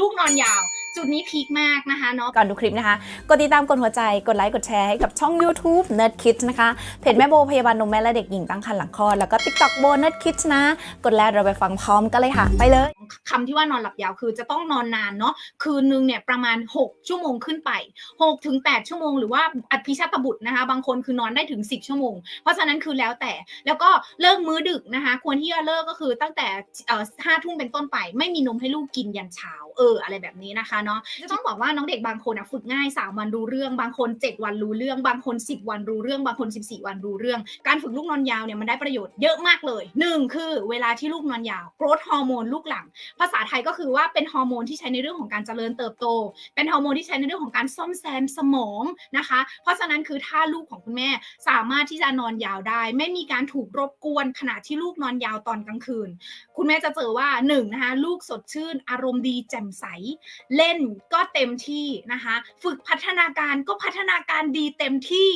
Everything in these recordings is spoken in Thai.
ลูกนอนยาว จุดนี้พีคมากนะคะเนาะก่อนดูคลิปนะคะ กดติดตามกดหัวใจกดไลค์กดแชร์ให้กับช่อง YouTube Nerd Kids นะคะ เพจแม่โบพยาบาลนมแม่และเด็กหญิงตั้งครรภ์หลังคลอดแล้วก็ TikTok โบ Nerd Kids นะ กดแล้วเราไปฟังพร้อมกันเลยค่ะ ไปเลยคำที่ว่านอนหลับยาวคือจะต้องนอนนานเนาะคืนนึงเนี่ยประมาณ 6 ชั่วโมงขึ้นไป6ถึง8ชั่วโมงหรือว่าอภิชาตบุตรนะคะ บางคนคือนอนได้ถึง 10 ชั่วโมง เพราะฉะนั้นคือแล้วแต่แล้วก็เลิกมื้อดึกนะคะ ควรที่จะเลิกก็คือตั้งแต่เอ่อห้าทุ่มเป็นต้นไป ไม่มีนมให้ลูกกินยันเช้าเอออะไรแบบนี้นะคะเนาะจะต้องบอกว่าน้องเด็กบางคนอะฝึกง่าย 3 วันรู้เรื่อง บางคน 7 วันรู้เรื่อง บางคน 10 วันรู้เรื่อง บางคน 14 วันรู้เรื่อง การฝึกลูกนอนยาวเนี่ยมันได้ประโยชน์เยอะมากเลยหนึ่งคือเวลาที่ลูกนอนยาวโกรทฮอร์โมนลูกหลัง ภาษาไทยก็คือว่าเป็นฮอร์โมนที่ใช้ในเรื่องของการเจริญเติบโต เป็นฮอร์โมนที่ใช้ในเรื่องของการซ่อมแซมสมองนะคะ เพราะฉะนั้นคือถ้าลูกของคุณแม่สามารถที่จะนอนยาวได้ ไม่มีการถูกรบกวนขณะที่ลูกนอนยาวตอนกลางคืน คุณแม่จะเจอว่าหนึ่งนะคะลูกสดชื่น อารมณ์ดีแจ่มใสเล่นก็เต็มที่นะคะ ฝึกพัฒนาการก็พัฒนาการดีเต็มที่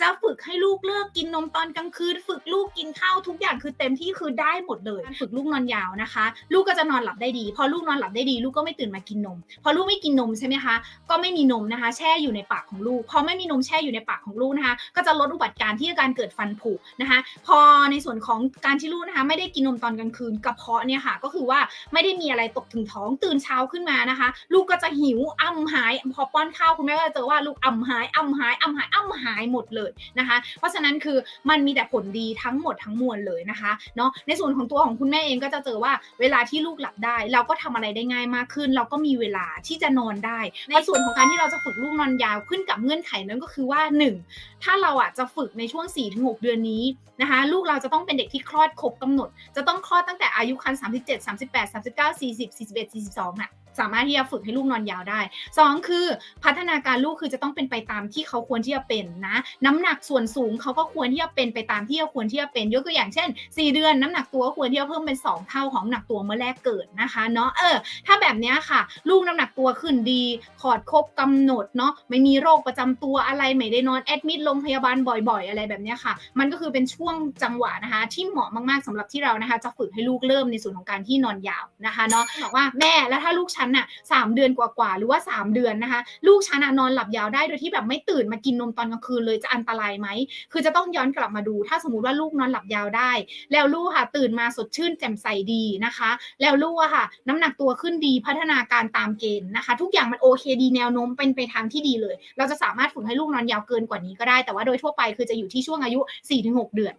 จะฝึกให้ลูกเลิกกินนมตอนกลางคืน ฝึกลูกกินข้าวทุกอย่างคือเต็มที่คือได้หมดเลยฝึกลูกนอนยาวนะคะ ลูกก็จะนอนหลับได้ดี พอลูกนอนหลับได้ดี ลูกก็ไม่ตื่นมากินนม พอลูกไม่กินนมใช่ไหมคะก็ไม่มีนมนะคะ แช่อยู่ในปากของลูกพอไม่มีนมแช่อยู่ในปากของลูกนะคะ ก็จะลดอุบัติการที่การเกิดฟันผุนะคะ พอในส่วนของการที่ลูกนะคะ ไม่ได้กินนมตอนกลางคืนกระเพาะเนี่ยค่ะ ก็คือว่าไม่ได้มีอะไรตกถึงท้องตื่นเช้าขึ้นมานะคะ ลูกก็จะหิวอ่ำหายพอป้อนข้าวคุณแม่ก็จะเจอว่าลูกอ่ำหายอ่ำหายอ่ำหายอ่ำหายหมดเลยนะคะ เพราะฉะนั้นคือมันมีแต่ผลดีทั้งหมดทั้งมวลเลยนะคะเนาะในส่วนของตัวของคุณแม่เองก็จะเจอว่าเวลาที่ลูกหลับได้ เราก็ทำอะไรได้ง่ายมากขึ้น เราก็มีเวลาที่จะนอนได้ ในส่วนของการที่เราจะฝึกลูกนอนยาวขึ้นกับเงื่อนไขนั้นก็คือว่า 1 ถ้าเราอะจะฝึกในช่วง 4-6 เดือนนี้นะคะลูกเราจะต้องเป็นเด็กที่คลอดครบกำหนด จะต้องคลอดตั้งแต่อายุครรภ์37 38 39 40 41 42น่ะสามารถที่จะฝึกให้ลูกนอนยาวได้สองคือพัฒนาการลูกคือจะต้องเป็นไปตามที่เขาควรที่จะเป็นนะ น้ำหนักส่วนสูงเขาก็ควรที่จะเป็นไปตามที่เขาควรที่จะเป็นยกตัวอย่างเช่น 4 เดือนน้ำหนักตัวควรที่จะเพิ่มเป็น 2 เท่าของหนักตัวเมื่อแรกเกิดนะคะเนาะเออถ้าแบบนี้ค่ะ ลูกน้ำหนักตัวขึ้นดีขอดครบกำหนดเนาะไม่มีโรคประจำตัวอะไรไม่ได้นอนแอดมิดโรงพยาบาลบ่อย ๆ อะไรแบบนี้ค่ะ มันก็คือเป็นช่วงจังหวะนะคะ ที่เหมาะมากๆสำหรับที่เรานะคะ จะฝึกให้ลูกเริ่มในส่วนของการที่นอนยาวนะคะเนาะบอกว่าแม่แล้วถ้าลูกฉันน่ะสามเดือนกว่าๆหรือว่า 3 เดือนนะคะ ลูกฉันน่ะนอนหลับยาวได้โดยที่แบบไม่ตื่นมากินนมตอนกลางคืนเลยจะอันตรายไหมคือจะต้องย้อนกลับมาดู ถ้าสมมติว่าลูกนอนหลับยาวได้ แล้วลูกค่ะตื่นมาสดชื่นแจ่มใสดีนะคะ แล้วลูกอะค่ะ น้ำหนักตัวขึ้นดีพัฒนาการตามเกณฑ์นะคะ ทุกอย่างมันโอเคดีแนวโน้มเป็นไปทางที่ดีเลย เราจะสามารถฝึกให้ลูกนอนยาวเกินกว่านี้ก็ได้แต่ว่าโดยทั่วไปคือจะอยู่ที่ช่วงอายุ 4-6 เดือน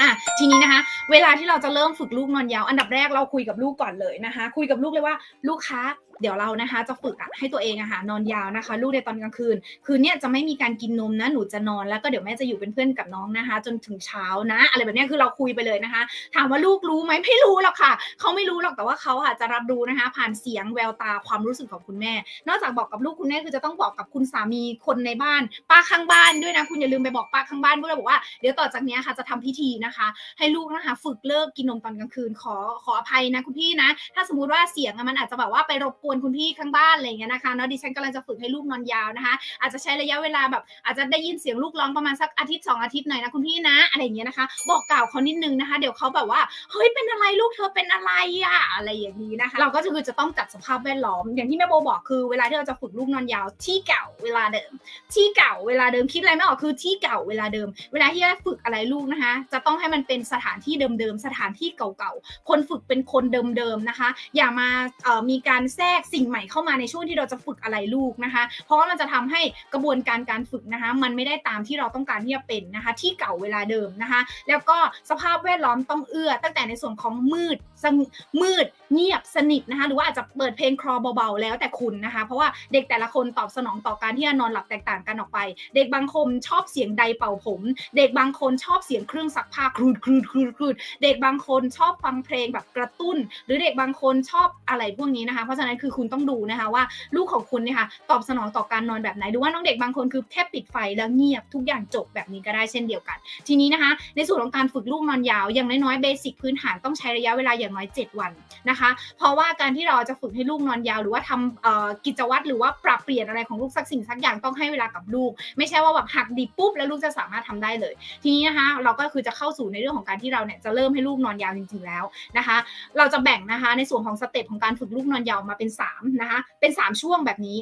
อะทีนี้นะคะ เวลาที่เราจะเริ่มฝึกลูกนอนยาว อันดับแรกเราคุยกับลูกก่อนเลยนะคะ คุยกับลูกเลยว่าลูกคะ เดี๋ยวเรานะคะ จะฝึกอะให้ตัวเองอะค่ะนอนยาวนะคะ ลูกในตอนกลางคืน คืนเนี้ยจะไม่มีการกินนมนะหนูจะนอนแล้วก็เดี๋ยวแม่จะอยู่เป็นเพื่อนกับน้องนะคะ จนถึงเช้านะ อะไรแบบเนี้ยคือเราคุยไปเลยนะคะ ถามว่าลูกรู้ไหมไม่รู้หรอกค่ะเขาไม่รู้หรอกแต่ว่าเขาค่ะจะรับรู้นะคะ ผ่านเสียงแววตาความรู้สึกของคุณแม่ นอกจากบอกกับลูกคุณแม่คือจะต้องบอกกับคุณสามีคนในบ้าน ป้าข้างบ้านด้วยนะ คุณอย่าลืมไปบอกป้าข้างบ้านด้วยบอกว่าเดี๋ยวต่อจากเนี้ยค่ะจะทำพิธีนะคะ ให้ลูกนะคะ ฝึกเลิกกินนมตอนกลางคืนขอขออภัยนะคุณพี่นะ ถ้าสมมติว่าเสียงมันอาจจะแบบว่าไปรบกวนคุณพี่ข้างบ้านอะไรอย่างเงี้ยนะคะเนาะดิฉันกำลังจะฝึกให้ลูกนอนยาวนะคะ อาจจะใช้ระยะเวลาแบบ อาจจะได้ยินเสียงลูกร้องประมาณสักอาทิตย์สองอาทิตย์หน่อยนะคุณพี่นะอะไรอย่างเงี้ยนะคะ บอกกล่าวเขานิดนึงนะคะ เดี๋ยวเขาแบบว่าเฮ้ยเป็นอะไรลูกเธอเป็นอะไรอะอะไรอย่างนี้นะคะ เราก็จะคือจะต้องจัดสภาพแวดล้อม อย่างที่แม่โบบอกคือเวลาที่เราจะฝึกลูกนอนยาวที่เก่าเวลาเดิม ที่เก่าเวลาเดิมคิดอะไรไม่ออกคือที่เก่าเวลาเดิม เวลาที่จะฝึกอะไรลูกนะคะ จะต้องให้มันเป็นสถานที่เดิมๆสถานที่เก่าๆคนฝึกเป็นคนเดิมๆนะคะ อย่ามาเอ่อมีการแทรกสิ่งใหม่เข้ามาในช่วงที่เราจะฝึกอะไรลูกนะคะ เพราะว่ามันจะทำให้กระบวนการการฝึกนะคะ มันไม่ได้ตามที่เราต้องการที่จะเป็นนะคะ ที่เก่าเวลาเดิมนะคะ แล้วก็สภาพแวดล้อมต้องเอื้อ ตั้งแต่ในส่วนของมืดสงมืดเงียบสนิทนะคะ หรือว่าอาจจะเปิดเพลงคลอเบาๆแล้วแต่คุณนะคะ เพราะว่าเด็กแต่ละคนตอบสนองต่อการที่จะนอนหลับแตกต่างกันออกไป เด็กบางคนชอบเสียงใดเป่าผม เด็กบางคนชอบเสียงเครื่องซักผ้าครูดครูดครูดครูดเด็กบางคนชอบฟังเพลงแบบกระตุ้น หรือเด็กบางคนชอบอะไรพวกนี้นะคะ เพราะฉะนั้นคือคุณต้องดูนะคะว่าลูกของคุณเนี่ยค่ะตอบสนองต่อการนอนแบบไหนหรือว่าน้องเด็กบางคนคือแค่ปิดไฟแล้วเงียบทุกอย่างจบแบบนี้ก็ได้เช่นเดียวกัน ทีนี้นะคะ ในส่วนของการฝึกลูกนอนยาวอย่างน้อยๆเบสิกพื้นฐานต้องใช้ระยะเวลาอย่างน้อย 7 วันนะคะ เพราะว่าการที่เราจะฝึกให้ลูกนอนยาว หรือว่าทำกิจวัตรหรือว่าปรับเปลี่ยนอะไรของลูกสักสิ่งสักอย่างต้องให้เวลากับลูก ไม่ใช่ว่าแบบหักดิบปุ๊บแล้วลูกจะสามารถทำได้เลย ทีนี้นะคะ เราก็คือจะเข้าสู่ในเรื่องของการที่เราเนี่ยจะเริ่มให้ลูกนอนยาวจริง ๆแล้วนะคะ เราจะแบ่งนะคะในส่วนของสเต็ปของการฝึกลูกนอนยาวมาเป็น3นะคะเป็น 3 ช่วงแบบนี้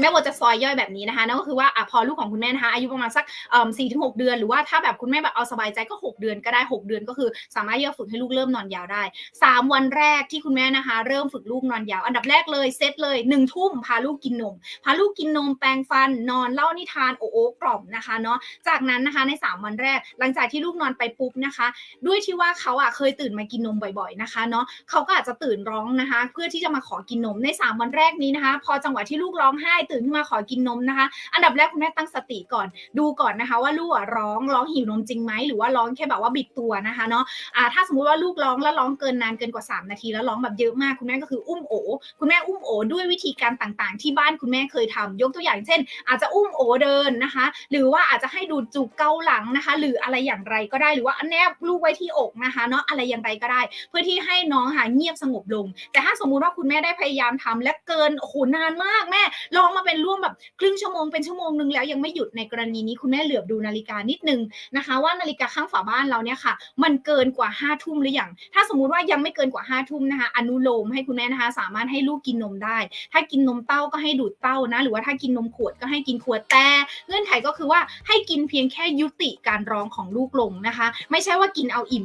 แม่โบจะซอยย่อยแบบนี้นะคะนั่นก็คือว่าอพอลูกของคุณแม่นะคะอายุประมาณสักสี่ถึงหกเดือน หรือว่าถ้าแบบคุณแม่แบบเอาสบายใจก็ 6 เดือนก็ได้ 6 เดือนก็คือ สามารถที่จะฝึกให้ลูกเริ่มนอนยาวได้ 3 วันแรกที่คุณแม่นะคะ เริ่มฝึกลูกนอนยาว อันดับแรกเลยเซตเลย1นึ่ทุ่มพาลูกกินนม พาลูกกินนมแปรงฟันนอนเล่านิทานโอโอกล่อมนะคะเนาะจากนั้นนะคะใน 3 วันแรก หลังจากที่ลูกนอนไปปุ๊บนะคะ ด้วยที่ว่าเขาอะเคยตื่นมากินนมบ่อยๆนะคะเนาะเขาก็อาจจะตื่นร้องนะคะ เพื่อที่จะมาขอกินนมใน 3 วันแรกนี้นะคะ พอจังหวะที่ลูกร้องไห้ตื่นขึ้นมาขอกินนมนะคะ อันดับแรกคุณแม่ตั้งสติก่อน ดูก่อนนะคะ ว่าลูกอะร้องร้องหิวนมจริงไหมหรือว่าร้องแค่แบบว่าบิดตัวนะคะเนาะถ้าสมมติว่าลูกร้องแล้วร้องเกินนานเกินกว่า 3 นาที แล้วร้องแบบเยอะมากคุณแม่ก็คืออุ้มโอคุณแม่อุ้มโอด้วยวิธีการต่างๆ ที่บ้านคุณแม่เคยทำยกตัวอย่างเช่น อาจจะอุ้มโอเดินนะคะ หรือว่าอาจจะให้ดูดจุกเกาหลังนะคะ หรืออะไรอย่างไรก็ได้หรือว่าแนบลูกไว้ที่อกนะคะเนาะอะไรอย่างไรก็ได้ เพื่อที่ให้น้องหาเงียบสงบลง แต่ถ้าสมมุติว่าคุณแม่ได้พยายามทำและเกินโอ้โหนานมากแม่ลองมาเป็นร่วมแบบครึ่งชั่วโมงเป็นชั่วโมงนึงแล้วยังไม่หยุดในกรณีนี้คุณแม่เหลือบดูนาฬิกานิดนึงนะคะ ว่านาฬิกาข้างฝาบ้านเราเนี่ยค่ะ มันเกินกว่า5้าทุ่มหรือยังถ้าสมมุติว่ายังไม่เกินกว่า5้าทุ่มนะคะ อนุโลมให้คุณแม่นะคะ สามารถให้ลูกกินนมได้ ถ้ากินนมเต้าก็ให้ดูดเต้านะ หรือว่าถ้ากินนมขวดก็ให้กินขวดแต่เงื่อนไขก็คือว่าให้กินเพียงแค่ยุติการร้องของลูกลงนะคะ ไม่ใช่ว่ากินเอาอิ่ม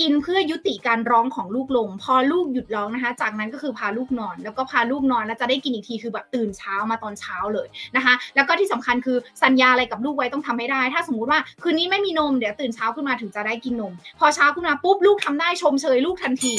กินเพื่อยุติการร้องของลูกลง พอลูกหยุดร้องนะคะ จากนั้นก็คือพาลูกนอน แล้วก็พาลูกนอนแล้วจะได้กินอีกทีคือแบบตื่นเช้ามาตอนเช้าเลยนะคะ แล้วก็ที่สำคัญคือสัญญาอะไรกับลูกไว้ต้องทำให้ได้ ถ้าสมมุติว่าคืนนี้ไม่มีนมเดี๋ยวตื่นเช้าขึ้นมาถึงจะได้กินนม พอเช้าขึ้นมาปุ๊บลูกทำได้ชมเชยลูกทันที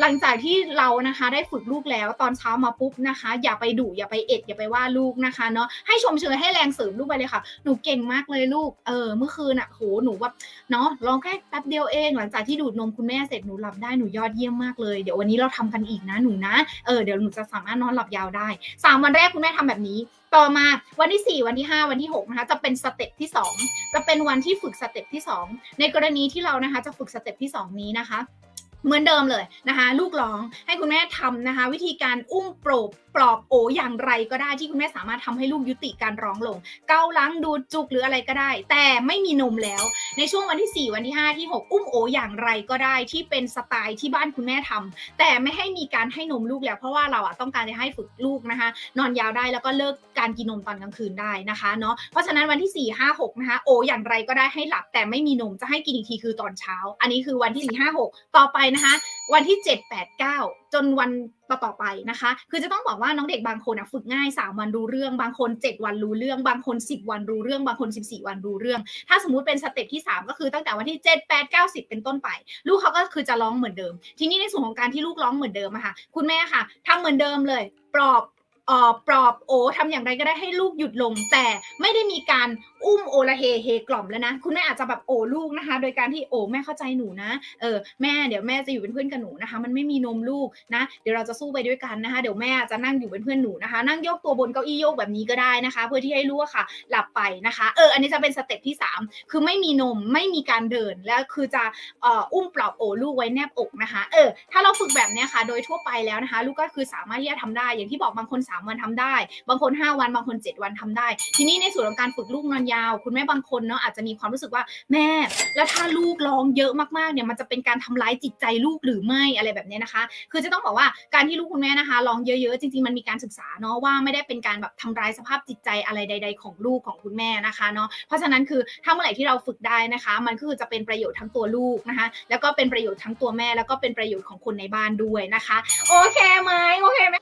หลังจากที่เรานะคะได้ฝึกลูกแล้วตอนเช้ามาปุ๊บนะคะ อย่าไปดุอย่าไปเอ็ดอย่าไปว่าลูกนะคะเนาะให้ชมเชยให้แรงเสริมลูกไปเลยค่ะ หนูเก่งมากเลยลูกเออเมื่อคืนอะโหหนูแบบเนาะร้องแค่แป๊บเดียวเอง หลังจากที่ดูดนมคุณแม่เสร็จหนูหลับได้หนูยอดเยี่ยมมากเลยเดี๋ยววันนี้เราทำกันอีกนะหนูนะเออเดี๋ยวหนูจะสามารถนอนหลับยาวได้สามวันแรกคุณแม่ทำแบบนี้ ต่อมาวันที่ 4 วันที่ 5 วันที่6นะคะจะเป็นสเต็ปที่ 2 จะเป็นวันที่ฝึกสเต็ปที่ 2 ในกรณีที่เรานะคะจะฝึกสเต็ปที่ 2 นี้นะคะ เหมือนเดิมเลยนะคะ ลูกร้องให้คุณแม่ทำนะคะ วิธีการอุ้มโปรบปลอบโออย่างไรก็ได้ที่คุณแม่สามารถทำให้ลูกยุติการร้องลง เกาลังดูดจุกหรืออะไรก็ได้ แต่ไม่มีนมแล้ว ในช่วงวันที่ 4 วันที่ 5 ที่ 6 อุ้มโออย่างไรก็ได้ที่เป็นสไตล์ที่บ้านคุณแม่ทำแต่ไม่ให้มีการให้นมลูกแล้วเพราะว่าเราอะต้องการจะให้ฝึกลูกนะคะ นอนยาวได้แล้วก็เลิกการกินนมตอนกลางคืนได้นะคะเนาะเพราะฉะนั้นวันที่ 4 5 6นะคะโออย่างไรก็ได้ให้หลับแต่ไม่มีนมจะให้กินอีกทีคือตอนเช้า อันนี้คือวันที่ 4 5 6 ต่อไปนะคะวันที่ 7 8 9 จนวันต่อต่อไปนะคะ คือจะต้องบอกว่าน้องเด็กบางคนอะฝึกง่าย 3 วันรู้เรื่อง บางคน 7 วันรู้เรื่อง บางคน 10 วันรู้เรื่อง บางคน 14 วันรู้เรื่อง ถ้าสมมุติเป็นสเต็ปที่ 3 ก็คือตั้งแต่วันที่ 7 8 9 10 เป็นต้นไป ลูกเขาก็คือจะร้องเหมือนเดิม ทีนี้ในส่วนของการที่ลูกร้องเหมือนเดิมอะค่ะ คุณแม่ค่ะทำเหมือนเดิมเลย ปลอบ ปลอบโอทำอย่างไรก็ได้ให้ลูกหยุดลง แต่ไม่ได้มีการอุ้มโอละเฮเฮกล่อมแล้วนะ คุณแม่อาจจะแบบโอลูกนะคะ โดยการที่โอแม่เข้าใจหนูนะเออแม่เดี๋ยวแม่จะอยู่เป็นเพื่อนกับหนูนะคะ มันไม่มีนมลูกนะ เดี๋ยวเราจะสู้ไปด้วยกันนะคะ เดี๋ยวแม่จะนั่งอยู่เป็นเพื่อนหนูนะคะ นั่งโยกตัวบนเก้าอี้โยกแบบนี้ก็ได้นะคะ เพื่อที่ให้ลูกค่ะ หลับไปนะคะ เออ อันนี้จะเป็นสเต็ปที่ 3 คือไม่มีนมไม่มีการเดินแล้วคือจะอุ้มปลอบโอลูกไว้แนบอกนะคะ เออ ถ้าเราฝึกแบบนี้ค่ะ โดยทั่วไปแล้วนะคะ ลูกก็คือสามารถที่จะทำได้อย่างที่บอกบางคน3 วันทำได้ บางคน 5 วันบางคน 7 วันทำได้ ทีนี้ในส่วนของการฝึกลูกนอนยาว คุณแม่บางคนเนาะอาจจะมีความรู้สึกว่าแม่ แล้วถ้าลูกร้องเยอะมากๆเนี่ยมันจะเป็นการทำร้ายจิตใจลูกหรือไม่อะไรแบบนี้นะคะ คือจะต้องบอกว่าการที่ลูกคุณแม่นะคะร้องเยอะๆจริงๆมันมีการศึกษาเนาะว่าไม่ได้เป็นการแบบทำร้ายสภาพจิตใจอะไรใด ๆ ของลูกของคุณแม่นะคะเนาะเพราะฉะนั้นคือถ้าเมื่อไหร่ที่เราฝึกได้นะคะ มันก็คือจะเป็นประโยชน์ทั้งตัวลูกนะคะ แล้วก็เป็นประโยชน์ทั้งตัวแม่แล้วก็เป็นประโยชน์ของคนในบ้านด้วยนะคะ โอเคไหมโอเคไหม